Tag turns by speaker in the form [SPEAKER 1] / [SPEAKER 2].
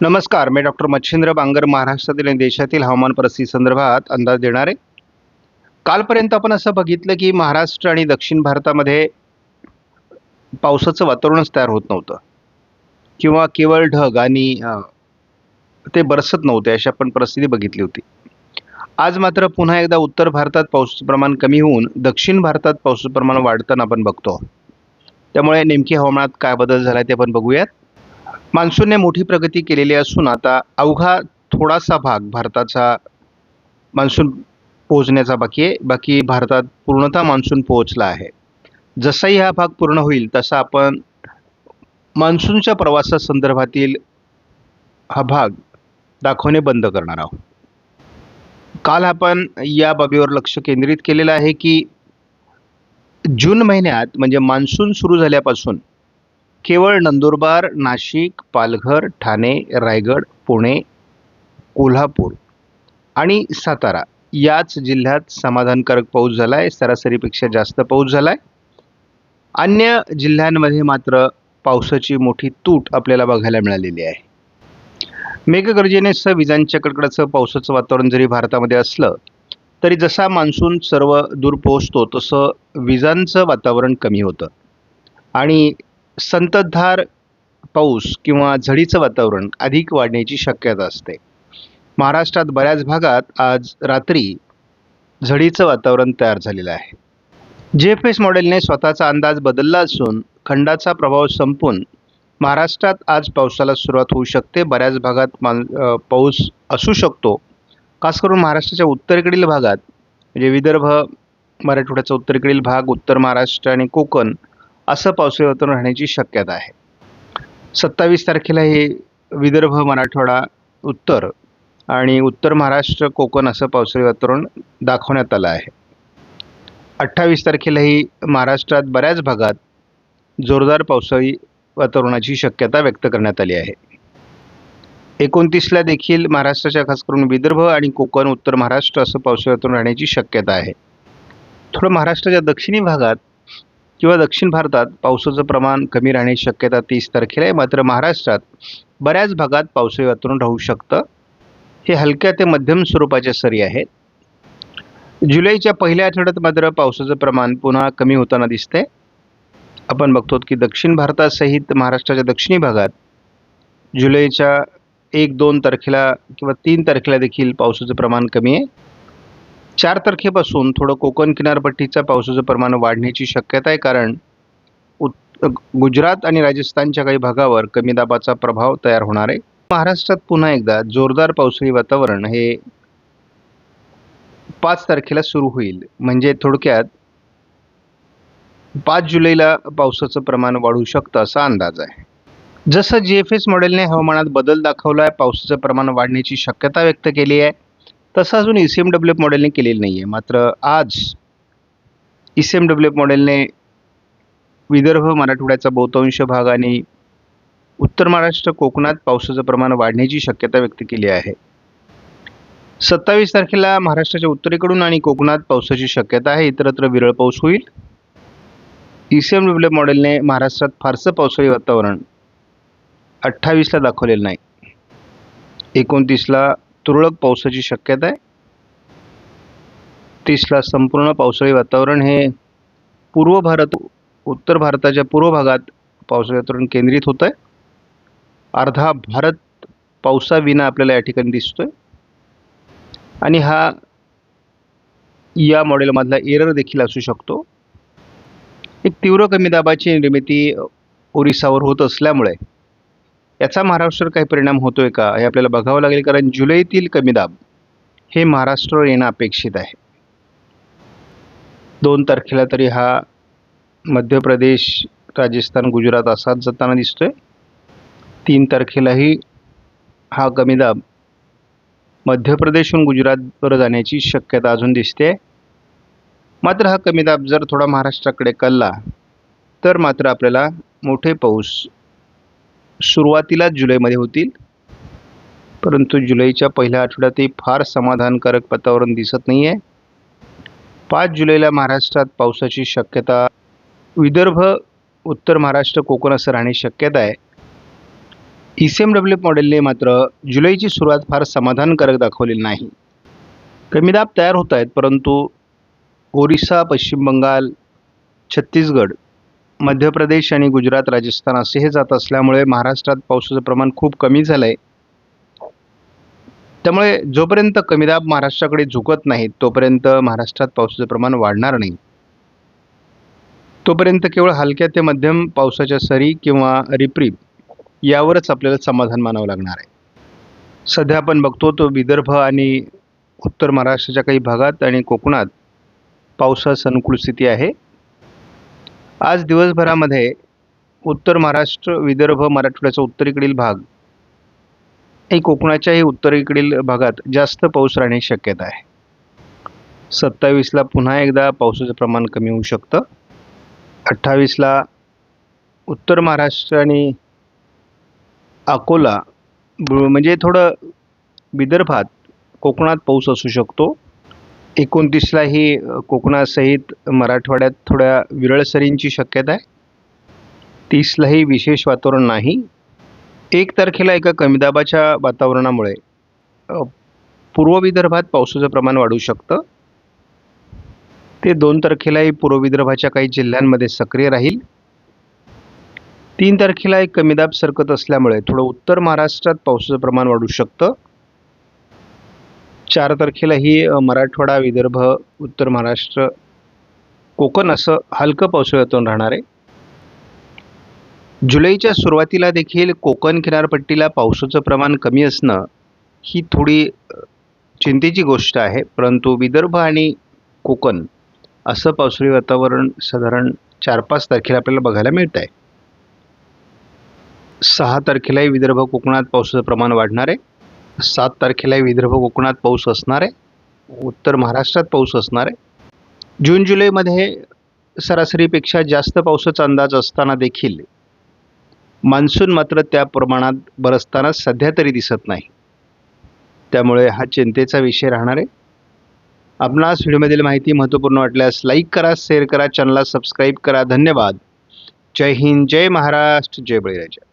[SPEAKER 1] नमस्कार मी डॉक्टर मच्छिंद्र बांगर महाराष्ट्रातील आणि देशातील हवामान परिस्थिती संदर्भात अंदाज देणार. आहे कालपर्यंत आपण असं बघितलं की महाराष्ट्र आणि दक्षिण भारतामध्ये पावसाचं वातावरणच तयार होत नव्हतं. किंवा केवळ ढग आणि ते बरसत नव्हते अशी आपण परिस्थिती बघितली होती. आज मात्र पुन्हा एकदा उत्तर भारतात पावसाचं प्रमाण कमी होऊन दक्षिण भारतात पावसाचं प्रमाण वाढताना आपण बघतो. त्यामुळे नेमकी हवामानात काय बदल झाला ते आपण बघूयात. मान्सूनने मोठी प्रगती केलेली असून आता अवघा थोडासा भाग भारताचा मान्सून पोहोचण्याचा बाकी आहे. बाकी भारतात पूर्णतः मान्सून पोहोचला आहे. जसाही हा भाग पूर्ण होईल तसा आपण मान्सूनच्या प्रवासासंदर्भातील हा भाग दाखवणे बंद करणार आहोत. काल आपण या बाबीवर लक्ष केंद्रित केलेलं आहे की जून महिन्यात म्हणजे मान्सून सुरू झाल्यापासून केवळ नंदुरबार नाशिक पालघर ठाणे रायगड पुणे कोल्हापूर आणि सातारा याच जिल्ह्यात समाधानकारक पाऊस झाला आहे सरासरीपेक्षा जास्त पाऊस झाला आहे अन्य जिल्ह्यांमध्ये मात्र पावसाची मोठी तूट आपल्याला बघायला मिळालेली आहे. मेघगर्जनेसह विजांच्या कडकडाचं पावसाचं वातावरण जरी भारतामध्ये असलं तरी जसा मान्सून सर्व दूर पोहोचतो तसं विजांचं वातावरण कमी होतं. आणि संततधार पाऊस किंवा झडीचं वातावरण अधिक वाढण्याची शक्यता असते. महाराष्ट्रात बऱ्याच भागात आज रात्री झडीचं वातावरण तयार झालेलं आहे. जे एफ एस मॉडेलने स्वतःचा अंदाज बदलला असून खंडाचा प्रभाव संपून महाराष्ट्रात आज पावसाला सुरुवात होऊ शकते. बऱ्याच भागात मान पाऊस असू शकतो. खास करून महाराष्ट्राच्या उत्तरेकडील भागात म्हणजे विदर्भ मराठवाड्याचा उत्तरेकडील भाग उत्तर महाराष्ट्र आणि कोकण असं पावसाळी वातावरण राहण्याची शक्यता आहे. सत्तावीस तारखेला हे विदर्भ मराठवाडा उत्तर आणि उत्तर महाराष्ट्र कोकण असं पावसाळी वातावरण दाखवण्यात आलं आहे. अठ्ठावीस तारखेलाही महाराष्ट्रात बऱ्याच भागात जोरदार पावसाळी वातावरणाची शक्यता व्यक्त करण्यात आली आहे. एकोणतीसला देखील महाराष्ट्राच्या खास करून विदर्भ आणि कोकण उत्तर महाराष्ट्र असं पावसाळी वातावरण राहण्याची शक्यता आहे. थोडं महाराष्ट्राच्या दक्षिणी भागात किंवा दक्षिण भारतात पावसाचं प्रमाण कमी राहण्याची शक्यता तीस तारखेला आहे. मात्र महाराष्ट्रात बऱ्याच भागात पावसाळी वातावरण राहू शकतं. हे हलक्या ते मध्यम स्वरूपाच्या सरी आहेत. जुलैच्या पहिल्या आठवड्यात मात्र पावसाचं प्रमाण पुन्हा कमी होताना दिसतंय. आपण बघतो की दक्षिण भारतासहित महाराष्ट्राच्या दक्षिणी भागात जुलैच्या एक दोन तारखेला किंवा तीन तारखेला देखील पावसाचं प्रमाण कमी आहे. चार तारखेपासून थोडं कोकण किनारपट्टीचं पावसाचं प्रमाण वाढण्याची शक्यता आहे कारण उत् गुजरात आणि राजस्थानच्या काही भागावर कमी दाबाचा प्रभाव तयार होणार आहे. महाराष्ट्रात पुन्हा एकदा जोरदार पावसाळी वातावरण हे पाच तारखेला सुरू होईल. म्हणजे थोडक्यात पाच जुलैला पावसाचं प्रमाण वाढू शकतं असा अंदाज आहे. जसं जी एफ एस मॉडेलने हवामानात बदल दाखवला आहे पावसाचं प्रमाण वाढण्याची शक्यता व्यक्त केली आहे. तसं अजून E C M W F मॉडेलने केलेलं नाही आहे मात्र आज E C M W F मॉडेलने विदर्भ मराठवाड्याचा बहुतांश भाग आणि उत्तर महाराष्ट्र कोकणात पावसाचं प्रमाण वाढण्याची शक्यता व्यक्त केली आहे. सत्तावीस तारखेला महाराष्ट्राच्या उत्तरेकडून आणि कोकणात पावसाची शक्यता आहे. इतरत्र विरळ पाऊस होईल. ई सी एम डब्ल्यू मॉडेलने महाराष्ट्रात फारसं पावसाळी वातावरण अठ्ठावीसला दाखवलेलं नाही. एकोणतीसला तुरळक पावसाची शक्यता आहे. तीसला संपूर्ण पावसाळी वातावरण हे पूर्व भारत उत्तर भारताच्या पूर्व भागात पावसाळी वातावरण केंद्रित होतं आहे. अर्धा भारत पावसाविना आपल्याला या ठिकाणी दिसतो आहे आणि हा या मॉडेलमधला एरर देखील असू शकतो. एक तीव्र कमी दाबाची निर्मिती ओरिसावर होत असल्यामुळे याचा महाराष्ट्रावर काही परिणाम होतोय का हे आपल्याला बघावं लागेल कारण जुलैतील कमी दाब हे महाराष्ट्रावर येणं अपेक्षित आहे. दोन तारखेला तरी हा मध्य प्रदेश राजस्थान गुजरात असाच जाताना दिसतोय. तीन तारखेलाही हा कमी दाब मध्य प्रदेशहून गुजरातवर जाण्याची शक्यता अजून दिसते. मात्र हा कमी दाब जर थोडा महाराष्ट्राकडे कलला तर मात्र आपल्याला मोठे पाऊस सुरुवातीला जुलैमध्ये होतील. परंतु जुलैच्या पहिल्या आठवड्यातही फार समाधानकारक वातावरण दिसत नाही आहे पाच जुलैला महाराष्ट्रात पावसाची शक्यता विदर्भ उत्तर महाराष्ट्र कोकण असं राहण्याची शक्यता आहे. ई सी एम डब्ल्यू मॉडेलने मात्र जुलैची सुरुवात फार समाधानकारक दाखवलेली नाही. कमी दाब तयार होत आहेत परंतु ओरिसा पश्चिम बंगाल छत्तीसगड मध्य प्रदेश आणि गुजरात राजस्थान असे हे जात असल्यामुळे महाराष्ट्रात पावसाचं प्रमाण खूप कमी झालं आहे त्यामुळे जोपर्यंत कमी दाब महाराष्ट्राकडे झुकत नाहीत तोपर्यंत महाराष्ट्रात पावसाचं प्रमाण वाढणार नाही. तोपर्यंत केवळ हलक्या ते मध्यम पावसाच्या सरी किंवा रिप्रीप यावरच आपल्याला समाधान मानावं लागणार आहे. सध्या आपण बघतो तो विदर्भ आणि उत्तर महाराष्ट्राच्या काही भागात आणि कोकणात पावसास अनुकूल स्थिती आहे. आज दिवसभरामध्ये उत्तर महाराष्ट्र विदर्भ मराठवाड्याचा उत्तरेकडील भाग आणि कोकणाच्याही उत्तरेकडील भागात जास्त पाऊस राहण्याची शक्यता आहे. सत्तावीसला पुन्हा एकदा पावसाचं प्रमाण कमी होऊ शकतं. अठ्ठावीसला उत्तर महाराष्ट्र आणि अकोला म्हणजे थोडं विदर्भात कोकणात पाऊस असू शकतो. एकोणतीसलाही कोकणासहित मराठवाड्यात थोड्या विरळ सरींची शक्यता आहे. तीसलाही विशेष वातावरण नाही. एक तारखेला एका कमी दाबाच्या वातावरणामुळे पूर्व विदर्भात पावसाचं प्रमाण वाढू शकतं. ते दोन तारखेलाही पूर्व विदर्भाच्या काही जिल्ह्यांमध्ये सक्रिय राहील. तीन तारखेला एक कमी दाब सरकत असल्यामुळे थोडं उत्तर महाराष्ट्रात पावसाचं प्रमाण वाढू शकतं. चार तारखेला ही मराठवाडा विदर्भ उत्तर महाराष्ट्र कोकण असं हलकं पावसाळ्यातून राहणार आहे. जुलैच्या सुरुवातीला देखील कोकण किनारपट्टीला पावसाचं प्रमाण कमी असणं ही थोडी चिंतेची गोष्ट आहे. परंतु विदर्भ आणि कोकण असं पावसाळी वातावरण साधारण चार पाच तारखेला आपल्याला बघायला मिळत आहे सहा तारखेलाही विदर्भ कोकणात पावसाचं प्रमाण वाढणार आहे. सात तारखेलाही विदर्भ कोकणात पाऊस असणार आहे. उत्तर महाराष्ट्रात पाऊस असणार आहे. जून जुलैमध्ये सरासरीपेक्षा जास्त पावसाचा अंदाज असताना देखील मान्सून मात्र त्या प्रमाणात बरसताना सध्या तरी दिसत नाही. त्यामुळे हा चिंतेचा विषय राहणार आहे. आपणास व्हिडिओमधील माहिती महत्त्वपूर्ण वाटल्यास लाईक करा शेअर करा चॅनलला सबस्क्राईब करा. धन्यवाद. जय हिंद जय महाराष्ट्र जय बळीराजा.